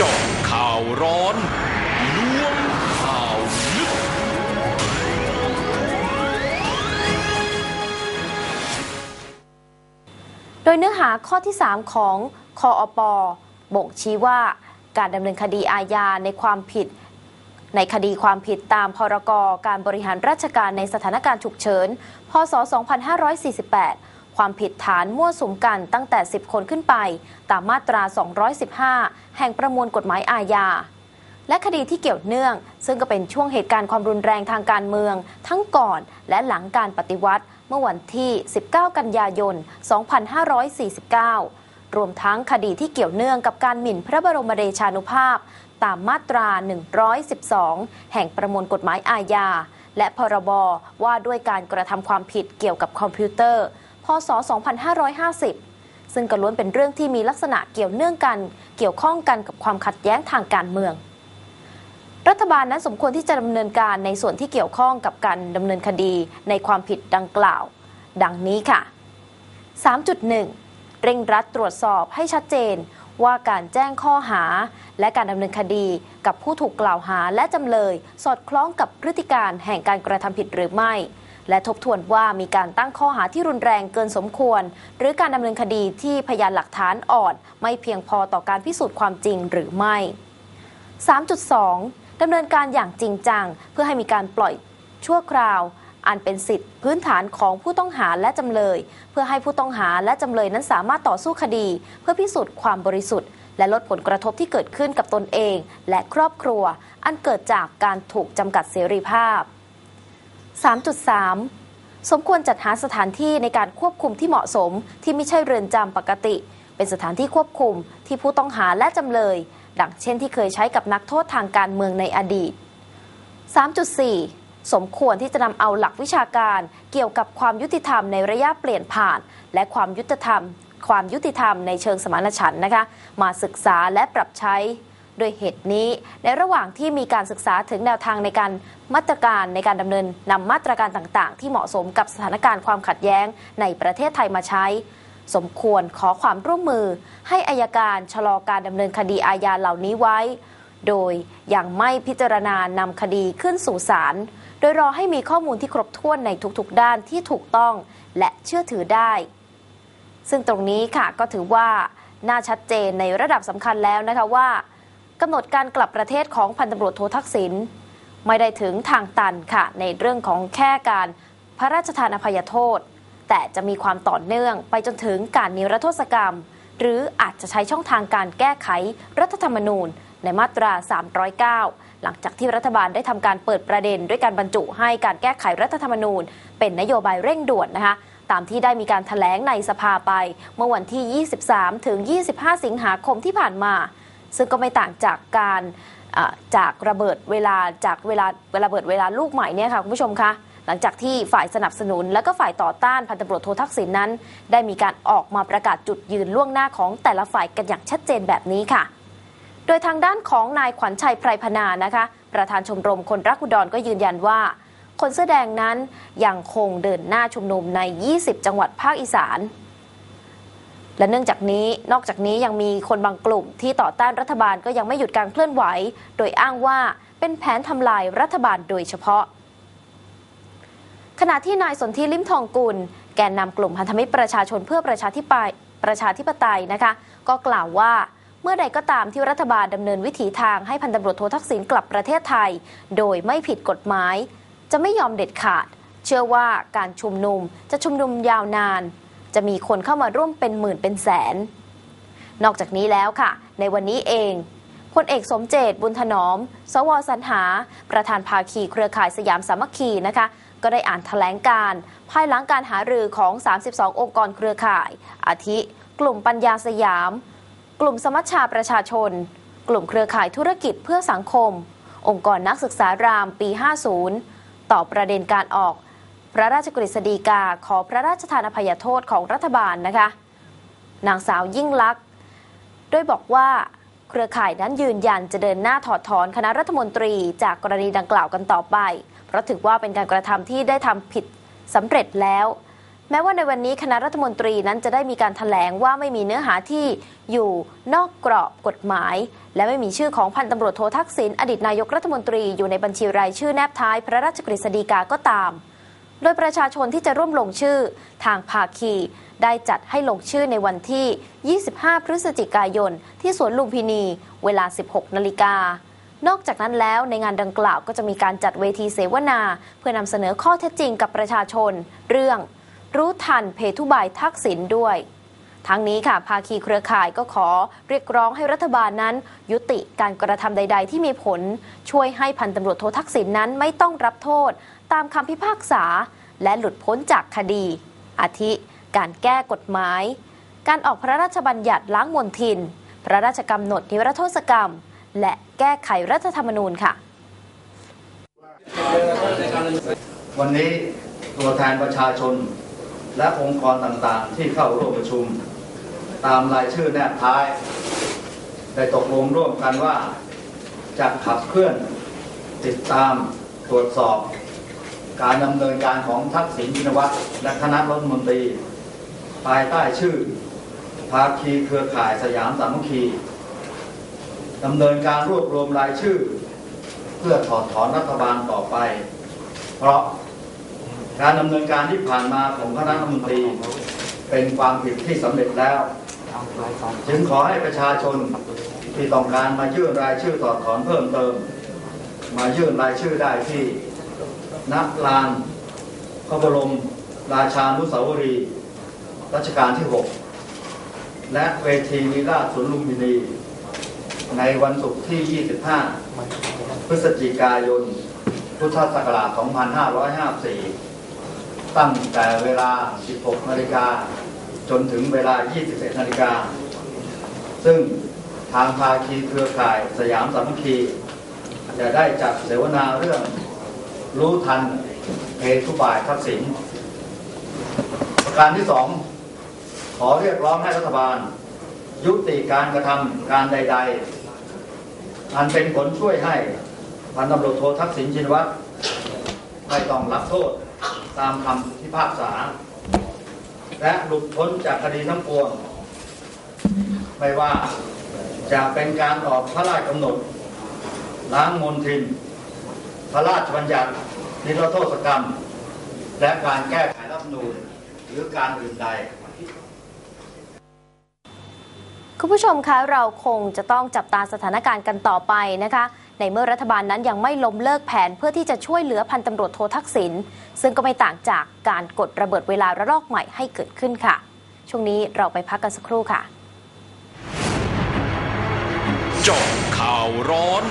จาะข่าวร้อนล้วงข่าวลึก โดยเนื้อหาข้อที่ 3 ของคออปบ่งชี้ว่าการดำเนินคดีอาญาในความผิด ในคดีความผิดตามพรกการบริหารราชการในสถานการณ์ฉุกเฉิน พศ 2548 ความผิดฐานมั่วสุมกันตั้งแต่ 10 คนขึ้นไป ตามมาตรา 215 แห่งประมวลกฎหมายอาญา และคดีที่เกี่ยวเนื่อง ซึ่งก็เป็นช่วงเหตุการณ์ความรุนแรงทางการเมือง ทั้งก่อนและหลังการปฏิวัติ เมื่อวันที่ 19 กันยายน 2549 รวมทั้งคดีที่เกี่ยวเนื่องกับการหมิ่นพระบรมเดชานุภาพ ตามมาตรา 112 แห่งประมวลกฎหมายอาญาและพรบว่าด้วยการกระทำความผิดเกี่ยวกับคอมพิวเตอร์ พศ 2550 ซึ่งก็ล้วนเป็นเรื่องที่มีลักษณะเกี่ยวเนื่องกัน เกี่ยวข้องกันกับความขัดแย้งทางการเมือง รัฐบาลนั้นสมควรที่จะดำเนินการในส่วนที่เกี่ยวข้องกับการดำเนินคดีในความผิดดังกล่าว ดังนี้ค่ะ 3.1 เร่งรัดตรวจสอบให้ชัดเจนว่าการแจ้งข้อหา และการดำเนินคดีกับผู้ถูกกล่าวหาและจำเลย สอดคล้องกับพฤติการแห่งการกระทำผิดหรือไม่ และทบทวนว่ามีการตั้งข้อหาที่รุนแรงเกินสมควร หรือการดำเนินคดีที่พยานหลักฐานอ่อนไม่เพียงพอต่อการพิสูจน์ความจริงหรือไม่ 3.2 ดำเนินการอย่างจริงจัง เพื่อให้มีการปล่อยชั่วคราว อันเป็นสิทธิพื้นฐานของผู้ต้องหาและจำเลย เพื่อให้ผู้ต้องหาและจำเลยนั้นสามารถต่อสู้คดี เพื่อพิสูจน์ความบริสุทธิ์และลดผลกระทบที่เกิดขึ้นกับตนเอง และครอบครัว อันเกิดจากการถูกจำกัดเสรีภาพ 3.3 สมควรจัดหาสถานที่ในการควบคุมที่เหมาะสมที่ไม่ใช่เรือนจำปกติ เป็นสถานที่ควบคุมที่ผู้ต้องหาและจำเลย ดังเช่นที่เคยใช้กับนักโทษทางการเมืองในอดีต 3.4 สมควรที่จะนำเอาหลักวิชาการเกี่ยวกับความยุติธรรมในระยะเปลี่ยนผ่าน และความยุติธรรม ความยุติธรรมในเชิงสมานฉันท์นะคะ มาศึกษาและปรับใช้ โดยเหตุนี้ ในระหว่างที่มีการศึกษาถึงแนวทางในการมาตรการในการดำเนินนำมาตรการต่างๆ ที่เหมาะสมกับสถานการณ์ความขัดแย้งในประเทศไทยมาใช้ สมควรขอความร่วมมือ ให้อายการชะลอการดำเนินคดีอาญาเหล่านี้ไว้ โดยยังไม่พิจารณานำคดีขึ้นสู่ศาลโดยรอให้มีข้อมูลที่ครบถ้วนในทุกๆ ด้านที่ถูกต้องและเชื่อถือได้ ซึ่งตรงนี้ค่ะก็ถือว่าน่าชัดเจนในระดับสำคัญแล้วนะคะว่า กำหนดการกลับประเทศของพันตำรวจโททักษิณไม่ได้ถึงทางตันค่ะ ในเรื่องของแค่การพระราชทานอภัยโทษ แต่จะมีความต่อเนื่องไปจนถึงการนิรโทษกรรม หรืออาจจะใช้ช่องทางการแก้ไขรัฐธรรมนูญ ในมาตรา 309 หลังจากที่รัฐบาลได้ทำการเปิดประเด็น ด้วยการบรรจุให้การแก้ไขรัฐธรรมนูญ เป็นนโยบายเร่งด่วนนะคะตามที่ได้มีการถแถลงในสภาไป เมื่อวันที่ 23 ถึง 25 สิงหาคมที่ผ่านมา ซึ่งก็ไม่ต่างจากการจากระเบิดเวลาจากเวลาเวลาเบิดเวลาลูกใหม่เนี่ยค่ะคุณผู้ชมคะหลังจากที่ฝ่ายสนับสนุนและก็ฝ่ายต่อต้านพันตำรวจโททักษิณนั้น ได้มีการออกมาประกาศจุดยืนล่วงหน้าของแต่ละฝ่ายกันอย่างชัดเจนแบบนี้ค่ะ โดยทางด้านของนายขวัญชัยไพรพนานะคะ ประธานชมรมคนรักอุดรก็ยืนยันว่า คนเสื้อแดงนั้นยังคงเดินหน้าชุมนุมใน 20 จังหวัดภาคอีสาน และเนื่องจากนี้นอกจากนี้ยังมีคนบางกลุ่มที่ต่อต้านรัฐบาลก็ยังไม่หยุดการเคลื่อนไหว โดยอ้างว่าเป็นแผนทำลายรัฐบาลโดยเฉพาะ ขณะที่นายสนธิลิมทองกุล แกนนำกลุ่มพันธมิตรประชาชนเพื่อประชาธิปไตยประชาธิปไตยนะคะ ก็กล่าวว่าเมื่อใดก็ตามที่รัฐบาลดำเนินวิถีทางให้พันตำรวจโททักษิณกลับประเทศไทย โดยไม่ผิดกฎหมาย จะไม่ยอมเด็ดขาด เชื่อว่าการชุมนุมจะชุมนุมยาวนาน จะมีคนเข้ามาร่วมเป็นหมื่นเป็นแสน นอกจากนี้แล้วค่ะ ในวันนี้เองพลเอกสมเจตบุญถนอม สวสรรหา ประธานภาคีเครือข่ายสยามสามัคคีนะคะ ก็ได้อ่านแถลงการภายหลังการหารือของ 32 องค์กรเครือข่าย อาทิ กลุ่มปัญญาสยาม กลุ่มสมัชชาประชาชน กลุ่มเครือข่ายธุรกิจเพื่อสังคม องค์กรนักศึกษารามปี 50 ต่อประเด็นการออก พระราชกฤษฎีกาขอพระราชทานอภัยโทษของรัฐบาลนะคะ นางสาวยิ่งลักษณ์โดยบอกว่าเครือข่ายนั้นยืนยันจะเดินหน้าถอดถอนคณะรัฐมนตรีจากกรณีดังกล่าวกันต่อไป เพราะถือว่าเป็นการกระทำที่ได้ทำผิดสำเร็จแล้ว แม้ว่าในวันนี้คณะรัฐมนตรีนั้นจะได้มีการถแถลงว่าไม่มีเนื้อหาที่อยู่นอกกรอบกฎหมาย และไม่มีชื่อของพันตำรวจโททักษิณอดีตนายกรัฐมนตรีอยู่ในบัญชีรายชื่อแนบท้ายพระราชกฤษฎีกาก็ตาม โดยประชาชนที่จะร่วมลงชื่อ ทางภาคี ได้จัดให้ลงชื่อในวันที่ 25 พฤศจิกายน ที่สวนลุมพินี เวลา 16 นาฬิกานอกจากนั้นแล้วในงานดังกล่าวก็จะมีการจัดเวทีเสวนา เพื่อนำเสนอข้อเท็จจริงกับประชาชน เรื่อง รู้ทันเพทุบายทักษิณด้วย ทั้งนี้ค่ะ ภาคีเครือข่ายก็ขอเรียกร้องให้รัฐบาลนั้น ยุติการกระทำใด ๆ ที่มีผล ช่วยให้พันตำรวจโททักษิณนั้นไม่ต้องรับโทษ ตามคำพิพากษา และหลุดพ้นจากคดี อาทิ การแก้กฎหมาย การออกพระราชบัญญัติล้างมลทิน พระราชกำหนดนิรโทษกรรม และแก้ไขรัฐธรรมนูญค่ะ วันนี้ตัวแทนประชาชน และองค์กรต่างๆ ที่เข้าร่วมประชุม ตามรายชื่อแนบท้าย ได้ตกลงร่วมกันว่าจะขับเคลื่อนติดตามตรวจสอบ การดำเนินการของทักษิณชินวัตรและคณะรัฐมนตรี ภายใต้ชื่อ ภาคีเครือข่ายสยามสามัคคีดำเนินการรวบรวมรายชื่อ เพื่อถอดถอนรัฐบาลต่อไป เพราะการดำเนินการที่ผ่านมาของคณะรัฐมนตรี เป็นความผิดที่สำเร็จแล้ว จึงขอให้ประชาชนที่ต้องการมายื่นรายชื่อถอดถอนเพิ่มเติม มายื่นรายชื่อได้ที่ ณลานพระบรมราชานุสาวรีย์รัชกาลที่ 6 และเวทีวีราชสวนลุมพินี ในวันศุกร์ที่ 25 พฤศจิกายน พุทธศักราช 2554 ตั้งแต่เวลา 16 นาฬิกา จนถึงเวลา 21 นาฬิกา ซึ่งทางภาคีเครือข่ายสยามสามัคคีจะได้จัดเสวนาเรื่อง รู้ทันเพทุบายทักษิณประการที่สองขอเรียกร้องให้รัฐบาล ยุติการกระทำการใด ๆ อันเป็นผลช่วยให้พันตำรวจโททักษิณชินวัตรไม่ต้องรับโทษตามคำพิพากษา และหลุดพ้นจากคดีทั้งปวง ไม่ว่าจะเป็นการออกพระราชกำหนดล้างมลทิน พระราชบัญญัตินิรโทษกรรม และการแก้ไขรัฐธรรมนูญหรือการอื่นใดคุณผู้ชมคะเราคงจะต้องจับตาสถานการณ์กันต่อไปนะคะ ในเมื่อรัฐบาลนั้นยังไม่ล้มเลิกแผนเพื่อที่จะช่วยเหลือพันตำรวจโททักษิณซึ่งก็ไม่ต่างจากการกดระเบิดเวลาระลอกใหม่ให้เกิดขึ้นค่ะ ช่วงนี้เราไปพักกันสักครู่ค่ะเจาะข่าวร้อน